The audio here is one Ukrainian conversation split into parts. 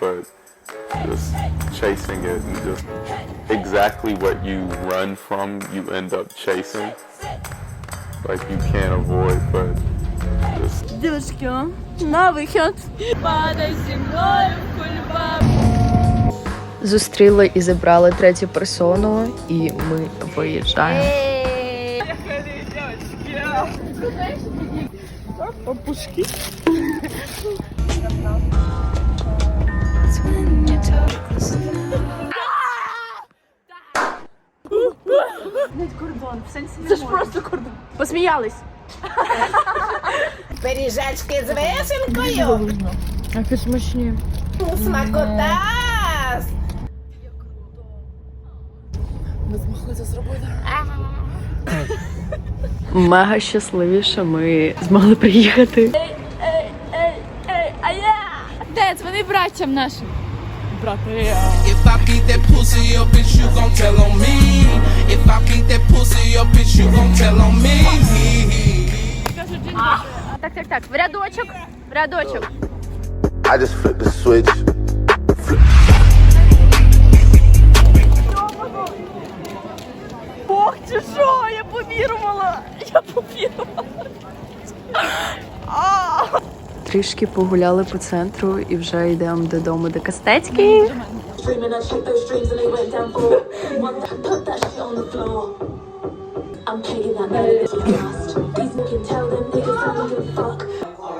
but just chasing it and just exactly what you run from, you end up chasing. Like you can't avoid, but just Девочки, на вихід. Падай зі мною в. Зустріли і забрали третю персону, і ми виїжджаємо. Це ж просто кордон. Посміялись. Пиріжечки з вишенкою. Які смачні. Смакота. Змогли це зробити. Мега щасливі, що ми змогли приїхати. Де дзвони братцям нашим. If I beat that pussy up, bitch, you gon' tell on me. If I beat that pussy up, bitch, you gon' tell on me. Так, так, так. В рядочок. В рядочок. I just flipped the switch. Ох, ти що, я повірувала. Я повірувала. Трішки погуляли по центру і вже йдемо додому до Кастецьки.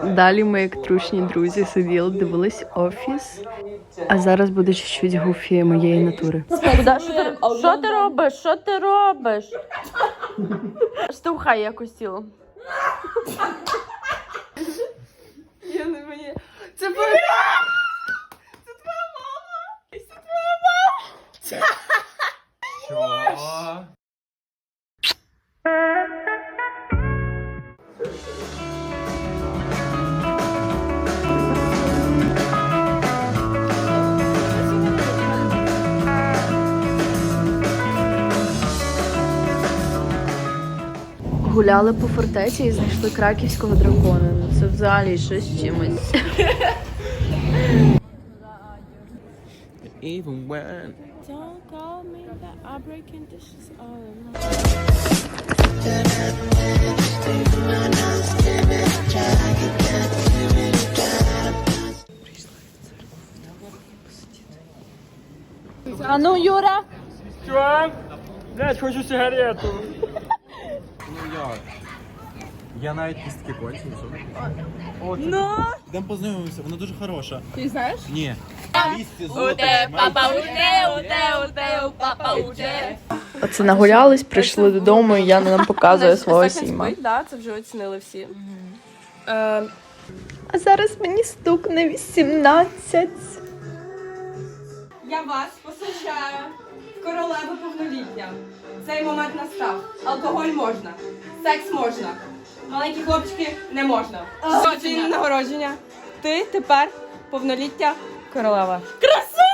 Далі ми, як трушні друзі, сиділи, дивились офіс. А зараз буде чуть-чуть гуфі моєї натури. Що ти робиш? Що ти робиш? Штовхай якось тіло. Це твоя мама! Це твоя мама! Гуляли по фортеці і знайшли краківського дракона. Ну це взагалі щось з чимось. Even when Don't call me that А ну, Юра! Чувак, блядь, хочу сигарету. Я навіть кістки. О, Ну! Йдемо познайомимося, вона дуже хороша. Ти знаєш? Ні. 200 злотих. Уте, папа, уте, уте, уте, папа, уте. Оце нагулялись, прийшли додому, і Яна нам показує свого сіма. Да, це вже оцінили всі. А зараз мені стукне 18. Я вас посвящаю в королеву повноліття. Цей момент настав. Алкоголь можна, секс можна. Маленькі хлопчики не можна. День нагородження. Ти тепер повноліття королева. Красуня!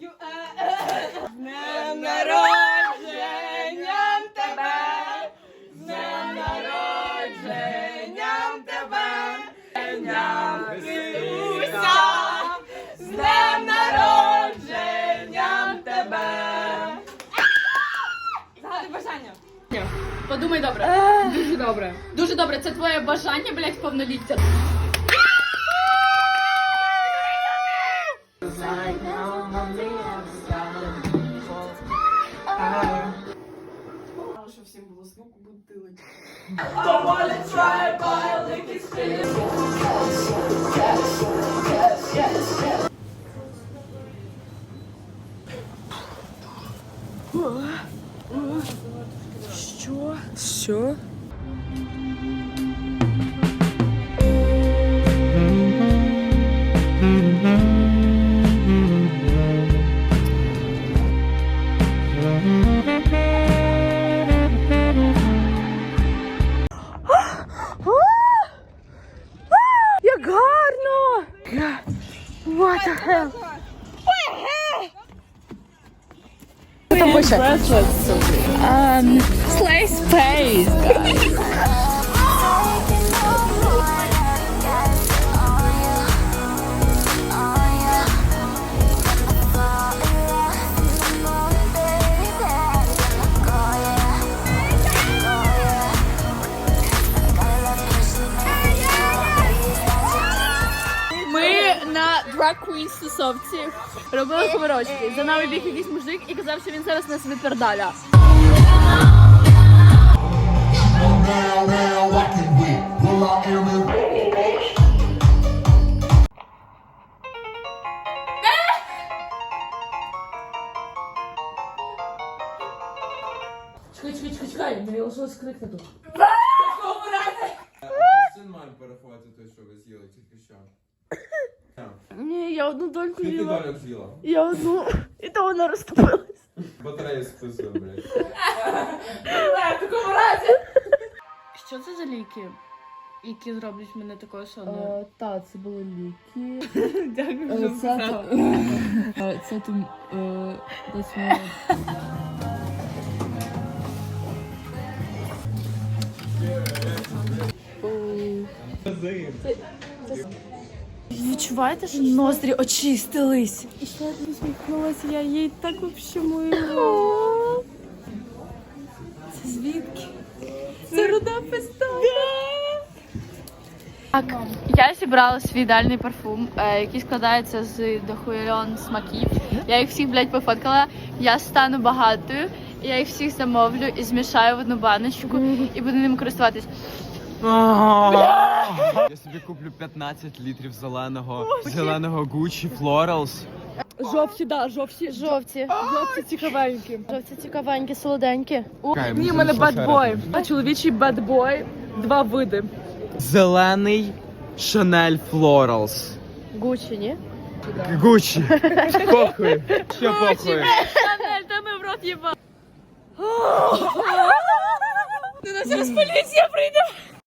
Е, е, днем народженням Подумай добре. Дуже добре. Дуже добре. Це твоє бажання, блядь, повноліття. Що? Гарно! What the hell? Um, much? space, guys. Drag queen стосовці. Робили поворочки. За нами біг якийсь мужик і казав, що він зараз нас випердаля. Чекай, чекай, чекай, чекай, мені лишилось крикнути. Син має переховати той, що ви з'їли тільки що. Ні, я одну дольку Скільки їла. долік з'їла? Я одну. І то вона розтопилась. Батарею списує, блядь. Що це за ліки, які зроблять мене такою сонною? Так, це були ліки. Дякую, Е, Це то- е, це там е, десь воно- Відчуваєте, що ноздрі очистились? І ще я посміхнулася, я їй так вообще мила. Це звідки? Це руда пистола. Так, я зібрала свій ідеальний парфум, е, який складається з дохуйон смаків. Я їх всіх, блядь, пофоткала. Я стану багатою, я їх всіх замовлю і змішаю в одну баночку і буду ними користуватись. Я собі куплю 15 літрів зеленого зеленого Gucci Florals. Жовті, да, жовті. Жовті. Жовті цікавенькі. Жовті цікавенькі, солоденькі. Ні, у мене бедбой. А чоловічий бедбой. Два види. Зелений Chanel Florals. Гучі, ні? Gucci. Похуй. Що похуй? Шанель, та ми в рот їба. Ну, нас зараз поліція прийде.